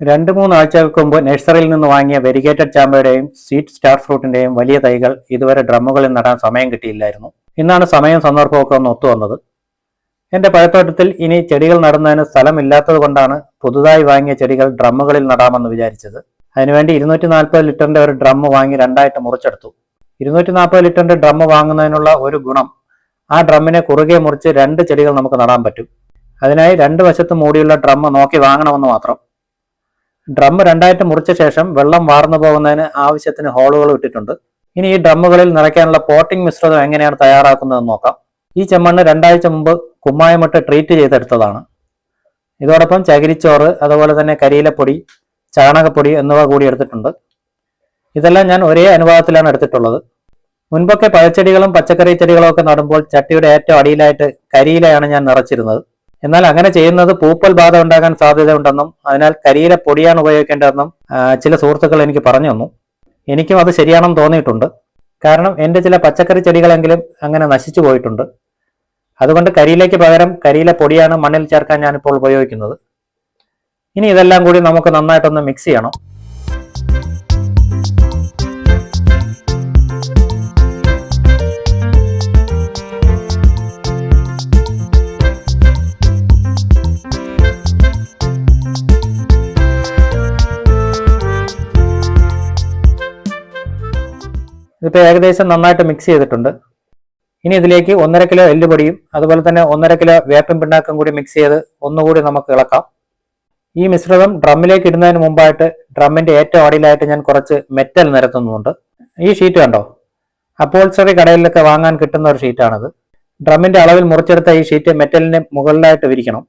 രണ്ട് മൂന്ന് ആഴ്ചകൾക്ക് മുമ്പ് നഴ്സറിയിൽ നിന്ന് വാങ്ങിയ വെരിഗേറ്റഡ് ചാമ്പയുടെയും സ്വീറ്റ് സ്റ്റാർ ഫ്രൂട്ടിന്റെയും വലിയ തൈകൾ ഇതുവരെ ഡ്രമ്മുകളിൽ നടാൻ സമയം കിട്ടിയില്ലായിരുന്നു. ഇന്നാണ് സമയം സന്ദർഭമൊക്കെ ഒന്ന് ഒത്തുവന്നത് എന്റെ പഴത്തോട്ടത്തിൽ ഇനി ചെടികൾ നടുന്നതിന് സ്ഥലമില്ലാത്തത് കൊണ്ടാണ് പുതുതായി വാങ്ങിയ ചെടികൾ ഡ്രമ്മുകളിൽ നടാമെന്ന് വിചാരിച്ചത്. അതിനുവേണ്ടി ഇരുന്നൂറ്റി നാൽപ്പത് ലിറ്ററിന്റെ ഒരു ഡ്രം വാങ്ങി രണ്ടായിട്ട് മുറിച്ചെടുത്തു. ഇരുന്നൂറ്റി നാൽപ്പത് ലിറ്ററിന്റെ ഡ്രം വാങ്ങുന്നതിനുള്ള ഒരു ഗുണം ആ ഡ്രമ്മിനെ കുറുകെ മുറിച്ച് രണ്ട് ചെടികൾ നമുക്ക് നടാൻ പറ്റും. അതിനായി രണ്ട് വശത്ത് മൂടിയുള്ള ഡ്രം നോക്കി വാങ്ങണമെന്ന് മാത്രം. ഡ്രം രണ്ടായിട്ട് മുറിച്ച ശേഷം വെള്ളം വാർന്നു പോകുന്നതിന് ആവശ്യത്തിന് ഹോളുകൾ ഇട്ടിട്ടുണ്ട്. ഇനി ഈ ഡ്രമ്മുകളിൽ നിറയ്ക്കാനുള്ള പോട്ടിംഗ് മിശ്രിതം എങ്ങനെയാണ് തയ്യാറാക്കുന്നതെന്ന് നോക്കാം. ഈ ചെമ്മണ്ണ് രണ്ടാഴ്ച മുമ്പ് കുമ്മായമിട്ട് ട്രീറ്റ് ചെയ്തെടുത്തതാണ്. ഇതോടൊപ്പം ചകിരിച്ചോറ് അതുപോലെ തന്നെ കരിയിലപ്പൊടി ചാണകപ്പൊടി എന്നിവ കൂടി എടുത്തിട്ടുണ്ട്. ഇതെല്ലാം ഞാൻ ഒരേ അനുപാതത്തിലാണ് എടുത്തിട്ടുള്ളത്. മുൻപൊക്കെ പഴച്ചെടികളും പച്ചക്കറി ചെടികളും ഒക്കെ നടുമ്പോൾ ചട്ടിയുടെ ഏറ്റവും അടിയിലായിട്ട് കരിയിലയാണ് ഞാൻ നിറച്ചിരുന്നത്. എന്നാൽ അങ്ങനെ ചെയ്യുന്നത് പൂപ്പൽ ബാധ ഉണ്ടാകാൻ സാധ്യതയുണ്ടെന്നും അതിനാൽ കരിയില പൊടിയാണ് ഉപയോഗിക്കേണ്ടതെന്നും ചില സുഹൃത്തുക്കൾ എനിക്ക് പറഞ്ഞു തന്നു. എനിക്കും അത് ശരിയാണെന്ന് തോന്നിയിട്ടുണ്ട്. കാരണം എന്റെ ചില പച്ചക്കറി ചെടികളെങ്കിലും അങ്ങനെ നശിച്ചു പോയിട്ടുണ്ട്. അതുകൊണ്ട് കരിയിലേക്ക് പകരം കരിയില പൊടിയാണ് മണ്ണിൽ ചേർക്കാൻ ഞാനിപ്പോൾ ഉപയോഗിക്കുന്നത്. ഇനി ഇതെല്ലാം കൂടി നമുക്ക് നന്നായിട്ടൊന്ന് മിക്സ് ചെയ്യണം. ഇതിപ്പോൾ ഏകദേശം നന്നായിട്ട് മിക്സ് ചെയ്തിട്ടുണ്ട്. ഇനി ഇതിലേക്ക് ഒന്നര കിലോ എല്ലുപൊടിയും അതുപോലെ തന്നെ ഒന്നര കിലോ വേപ്പൻ പിണ്ണാക്കും കൂടി മിക്സ് ചെയ്ത് ഒന്നുകൂടി നമുക്ക് ഇളക്കാം. ഈ മിശ്രിതം ഡ്രമ്മിലേക്ക് ഇടുന്നതിന് മുമ്പായിട്ട് ഡ്രമ്മിന്റെ ഏറ്റവും അടിയിലായിട്ട് ഞാൻ കുറച്ച് മെറ്റൽ നിരത്തുന്നുണ്ട്. ഈ ഷീറ്റ് കണ്ടോ? അപ്പോൾസറി കടയിലൊക്കെ വാങ്ങാൻ കിട്ടുന്ന ഒരു ഷീറ്റാണിത് ഡ്രമ്മിന്റെ അളവിൽ മുറിച്ചെടുത്ത ഈ ഷീറ്റ് മെറ്റലിന് മുകളിലായിട്ട് വിരിക്കണം.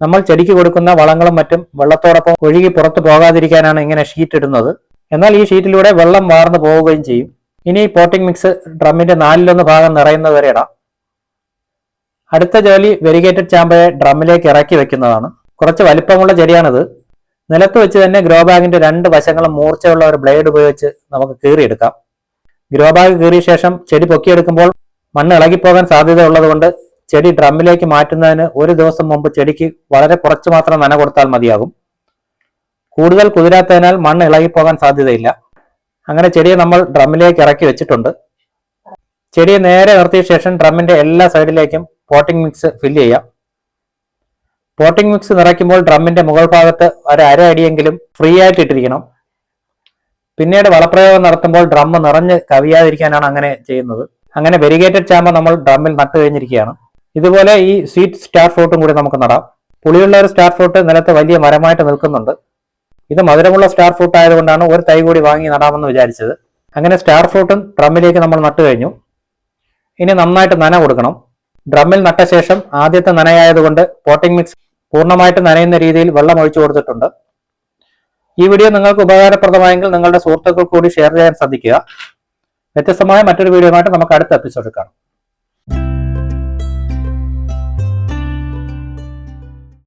നമ്മൾ ചെടിക്ക് കൊടുക്കുന്ന വളങ്ങളും മറ്റും വെള്ളത്തോടൊപ്പം ഒഴുകി പുറത്തു പോകാതിരിക്കാനാണ് ഇങ്ങനെ ഷീറ്റ് ഇടുന്നത്. എന്നാൽ ഈ ഷീറ്റിലൂടെ വെള്ളം വാർന്നു പോവുകയും ചെയ്യും. ഇനി പോട്ടിംഗ് മിക്സ് ഡ്രമ്മിന്റെ നാലിലൊന്ന് ഭാഗം നിറയുന്നത് വരെ ഇടാം അടുത്ത ജോലി വെരിഗേറ്റഡ് ചാമ്പയെ ഡ്രമ്മിലേക്ക് ഇറക്കി വെക്കുന്നതാണ്. കുറച്ച് വലിപ്പമുള്ള ചെടിയാണിത്. നിലത്ത് വെച്ച് തന്നെ ഗ്രോ ബാഗിന്റെ രണ്ട് വശങ്ങളും മൂർച്ചയുള്ള ഒരു ബ്ലേഡ് ഉപയോഗിച്ച് നമുക്ക് കീറിയെടുക്കാം. ഗ്രോ ബാഗ് കീറിയ ശേഷം ചെടി പൊക്കിയെടുക്കുമ്പോൾ മണ്ണ് ഇളകിപ്പോകാൻ സാധ്യത ഉള്ളതുകൊണ്ട് ചെടി ഡ്രമ്മിലേക്ക് മാറ്റുന്നതിന് ഒരു ദിവസം മുമ്പ് ചെടിക്ക് വളരെ കുറച്ച് മാത്രം നന കൊടുത്താൽ മതിയാകും. കൂടുതൽ കുതിരാത്തതിനാൽ മണ്ണ് ഇളകിപ്പോകാൻ സാധ്യതയില്ല. അങ്ങനെ ചെടിയെ നമ്മൾ ഡ്രമ്മിലേക്ക് ഇറക്കി വെച്ചിട്ടുണ്ട്. ചെടിയെ നേരെ നിർത്തിയ ശേഷം ഡ്രമ്മിന്റെ എല്ലാ സൈഡിലേക്കും പോട്ടിംഗ് മിക്സ് ഫില്ല് ചെയ്യാം. പോട്ടിംഗ് മിക്സ് നിറയ്ക്കുമ്പോൾ ഡ്രമ്മിന്റെ മുകൾ ഭാഗത്ത് ഒരു അര അടിയെങ്കിലും ഫ്രീ ആയിട്ട് ഇട്ടിരിക്കണം. പിന്നീട് വളപ്രയോഗം നടത്തുമ്പോൾ ഡ്രം നിറഞ്ഞ് കവിയാതിരിക്കാനാണ് അങ്ങനെ ചെയ്യുന്നത്. അങ്ങനെ വെരിഗേറ്റഡ് ചാമ്പ നമ്മൾ ഡ്രമ്മിൽ നട്ടു കഴിഞ്ഞിരിക്കുകയാണ്. ഇതുപോലെ ഈ സ്വീറ്റ് സ്റ്റാർ ഫ്രൂട്ടും കൂടി നമുക്ക് നടാം. പുളിയുള്ള ഒരു സ്റ്റാർ ഫ്രൂട്ട് നിലത്ത് വലിയ മരമായിട്ട് നിൽക്കുന്നുണ്ട്. ഇത് മധുരമുള്ള സ്റ്റാർ ഫ്രൂട്ട് ആയതുകൊണ്ടാണ് ഒരു തൈ കൂടി വാങ്ങി നടാമെന്ന് വിചാരിച്ചത്. അങ്ങനെ സ്റ്റാർ ഫ്രൂട്ടും ഡ്രമ്മിലേക്ക് നമ്മൾ നട്ടു കഴിഞ്ഞു. ഇനി നന്നായിട്ട് നന കൊടുക്കണം. ഡ്രമ്മിൽ നട്ട ശേഷം ആദ്യത്തെ നനയായതുകൊണ്ട് പോട്ടിംഗ് മിക്സ് പൂർണമായിട്ട് നനയുന്ന രീതിയിൽ വെള്ളം ഒഴിച്ചു കൊടുത്തിട്ടുണ്ട്. ഈ വീഡിയോ നിങ്ങൾക്ക് ഉപകാരപ്രദമായെങ്കിൽ നിങ്ങളുടെ സുഹൃത്തുക്കൾ കൂടി ഷെയർ ചെയ്യാൻ ശ്രദ്ധിക്കുക. വ്യത്യസ്തമായ മറ്റൊരു വീഡിയോയുമായിട്ട് നമുക്ക് അടുത്ത എപ്പിസോഡിൽ കാണാം.